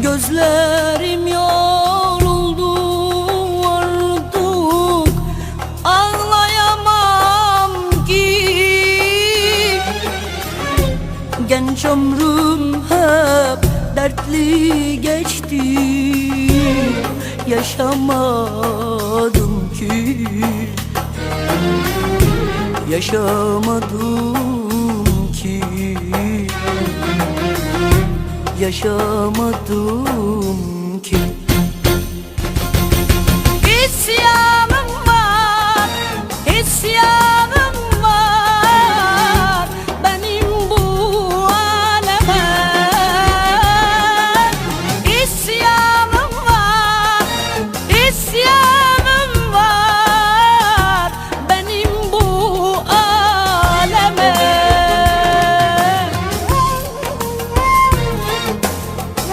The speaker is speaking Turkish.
Gözlerim yoruldu artık Ağlayamam ki. Genç ömrüm hep dertli geçti. Yaşamadım ki. Yaşamadım Yaşamadım